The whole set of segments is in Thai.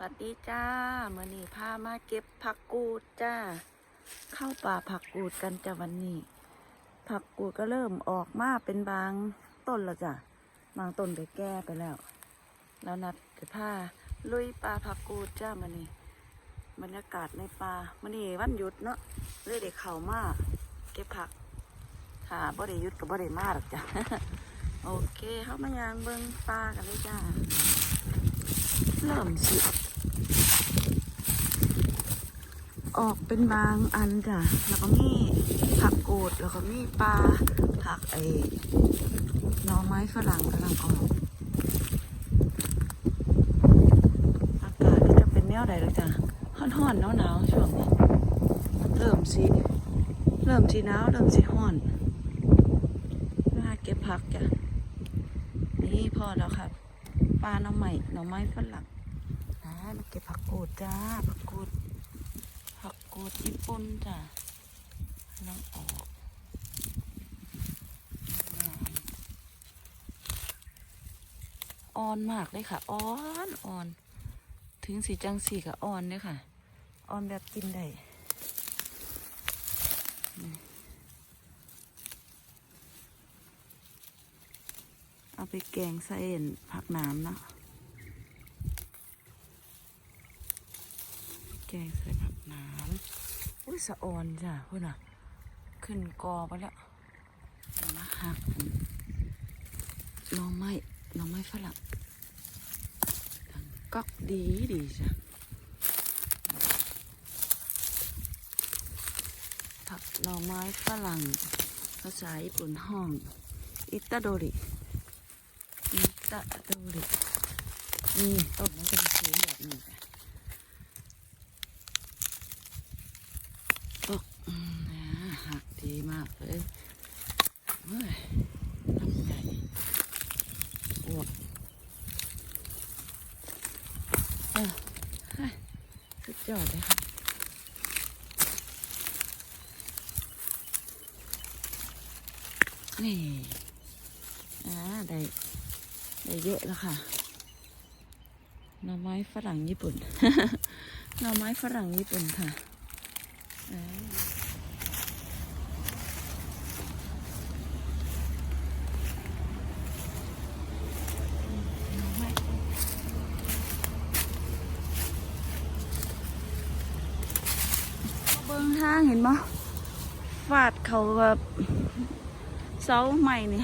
สวัสดีจ้าเมื่อนี้พามาเก็บผักกูดจ้า เข้าป่าผักกูดกันจ้าวันนี้ ผักกูดก็เริ่มออกมาเป็นบางต้นแล้วจ้ะ บางต้นก็แก่ไปแล้ว แล้วนัดจะพาลุยป่าผักกูดจ้ามื่อนี้บรรยากาศในป่ามื่อนี้วันหยุดเนาะเลยเด็กเขามาเก็บผักค่ะบ่ได้หยุดกับบ่ได้มาหรอกจ้ะ โอเคเข้ามายางเบิ้งป่ากันเลยจ้า เริ่มสิ ออกเป็นบางอันจ้ะ แล้วก็มีผักกูด แล้วก็มีปลา ผักไอ้หน่อไม้ฝรั่งกำลังออก อากาศนี่จะเป็นแนวใดแล้วจ้ะฮ้อนๆหนาวๆช่วงนี้ เริ่มสิเริ่มสิหนาว เริ่มสิฮ้อนมาเก็บผักจ้ะ นี่พอแล้วครับ ปลาหน่อไม้หน่อไม้ฝรั่งนะมาเก็บผักกูดจ้า ผักกูด กูดญี่ปุ่นจ้ะน้องออกอ่อนมากเลยค่ะอ่อนอ่อน ถึงสีจังสีกับอ่อนเนี่ยค่ะอ่อนแบบกินได้เอาไปแกงใส่เอ็นผักน้ำเนาะ แกงใส่ผักน้ำอุ้ยสะออนจ้ะเพื่อนอะ ขึ้นกอไปแล้วมาหักน้องไม้น้องไม้ฝรั่งดังก๊อกดีดีจ้ะผักหน่อไม้ฝรั่งภาษาญี่ปุ่นห้องอิตาโดริอิตาโดรินี่ต้นมันจะเป็นสีแบบนี้จ้ะ ตกอืมนะหักดี มากเลยเฮ้ยลำใหญ่อวบเออเฮ้ยสุดยอดเลยครับนี่อ่าได้ได้เยอะแล้วค่ะหน่อไม้ฝรั่งญี่ปุ่นหน่อไม้ฝรั่งญี่ปุ่นค่ะ อ่าเบิ้งทางเห็นบ่ฟาดเขาแบบเสาใหม่นี่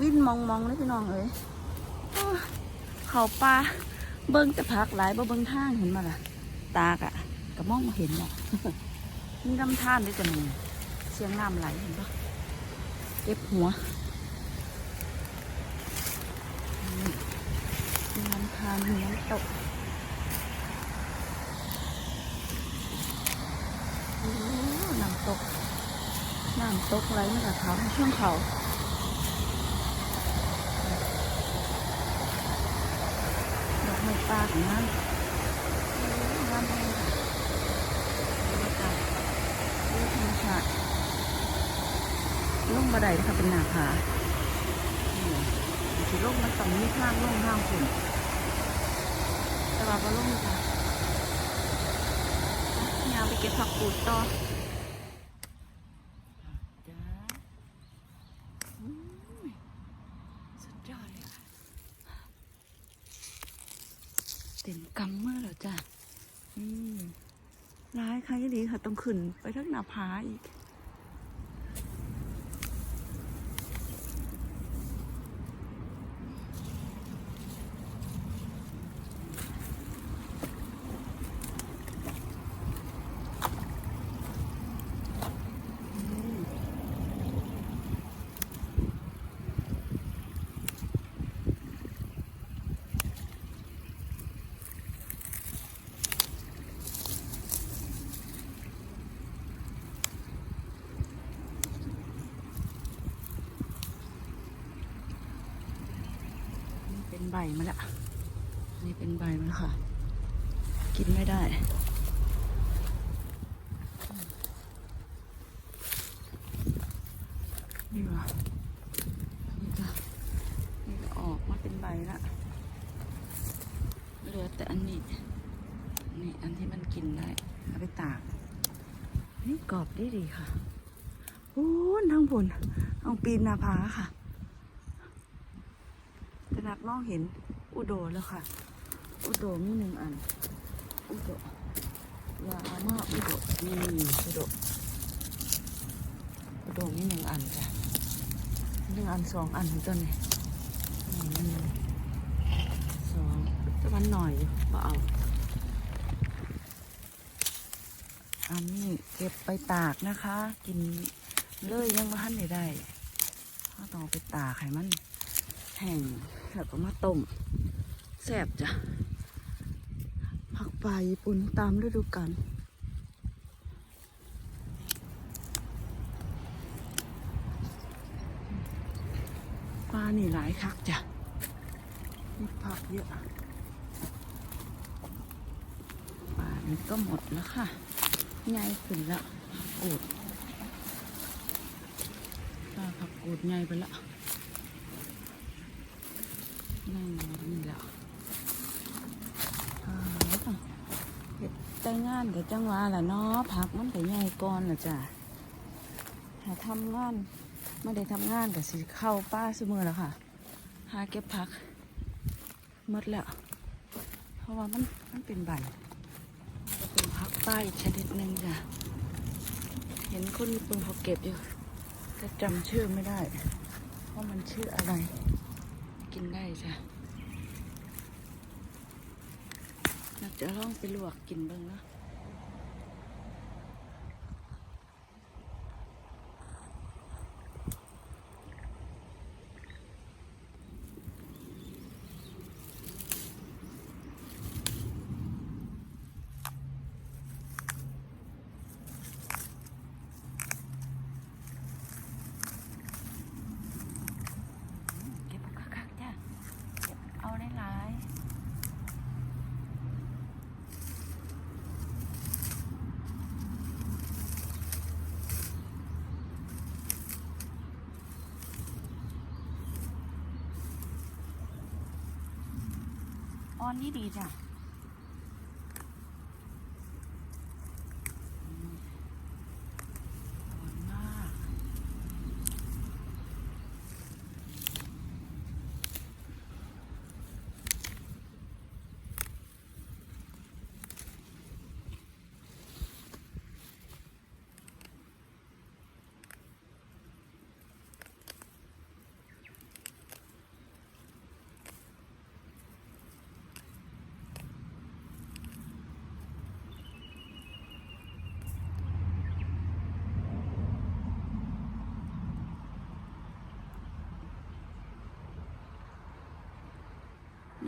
วิ่นมองมองๆเลยพี่น้องเอ้ยโอ้ยเขาปลาเบิ้งจะพักหลายบ่เบิ้งทางเห็นมาล่ะ ตากะก็มองมาเห็นอะนี่ลำธารด้วยจ้ะมึงเสียงน้ำไหลเห็นปะเก็บหัวนี่มีลำธารมีน้ำตก โอ้น้ำ ตก น้ำตกไหลมาจากเขาช่วงเขาดอกไม้ปลาของนั้น้ำแห้งค่ะบรรยากาศดูธรรมชาติลงบันไดนะคะเป็นหนาผานี่สิลงมันต้องมีทางลงทางขึ้นแต่ว่าพอลงจ้ะยาวไปเก็บผักกูดต่อ จ้าอืมสุดยอดเลยค่ะเต็มกำเมื่อแล้วจ้ะอืม ร้ายค่ะยี่ลีค่ะต้องขึ้นไปทั้งหน้าผาอีก ใบมาแล้วนี่เป็นใบมาแล้วค่ะ กินไม่ได้ นี่วะนี่จ้ะนี่ก็ออกมาเป็นใบละเหลือแต่อันนี้ นี่อันที่มันกินได้ เอาไปตาก นี่กรอบดีดีค่ะโอ้นทางบนเอาปีนหนาผาค่ะ ขนาดมองเห็นอุโดแล้วค่ะ อุโดมีหนึ่งอัน อุโดยาเอามาอุโดนี่อุโดอุโดมีหนึ่งอันจ้ะหนึ่งอันสองอันต้นนี่หนึ่งสองแต่มันหน่อยอยู่บ่เอาอันนี้เก็บไปตากนะคะ กินเลยยังไม่ทันได้ได้ต้องไปตากให้มันแห้ง แล้วก็มาต้มแซ่บจ้ะผักปลาญี่ปุ่นตามฤดูกาลปลานี่หลายคักจ้ะมีผักเยอะปลานี่ก็หมดแล้วค่ะใหญ่ขึ้นแล้วกูดปลาผักกูดใหญ่ไปแล้ว ใหญ่มานี่แล้วอ่าเห็ดแต่งานกับจังหวะแหละเนาะผักมันก็ใหญ่ก่อนละจ้ะหาทำงานไม่ได้ทำงานกับสิเข้าป้าเสมอแล้วค่ะหาเก็บผักมดแล้ว เพราะว่ามันมันเป็นใบเป็นพักป้ายชนิดหนึ่งจ้ะเห็นคนญี่ปุ่นเขาเก็บอยู่แต่จำชื่อไม่ได้ว่ามันชื่ออะไร กินได้จ้ะน่าจะลองไปลวกกินบ้างนะเก็บเอาคักๆจ้ะเก็บเอาได้หลายๆ ออนนี่ดีจ้ะ อ่อนมาก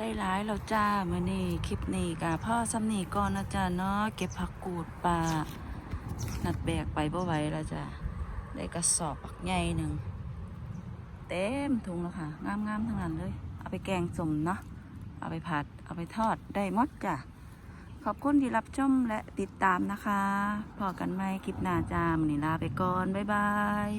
ได้หลายแล้วจ้ามื่อนี้คลิปนี้กะพ่อสำนี่ก่อนนะจ้าเนาะเก็บผักกูดปลานัดแบกไปบ่ไหวแล้วจ้าได้กระสอบปักใหญ่หนึ่งเต็มถุงแล้วค่ะงามๆทั้งนั้นเลย เอาไปแกงสมเนาะเอาไปผัดเอาไปทอดได้มดจ้ะขอบคุณที่รับชมและติดตามนะคะพอกันไหมคลิปหน้าจ้ามื่อนี้ลาไปก่อน บ๊ายบาย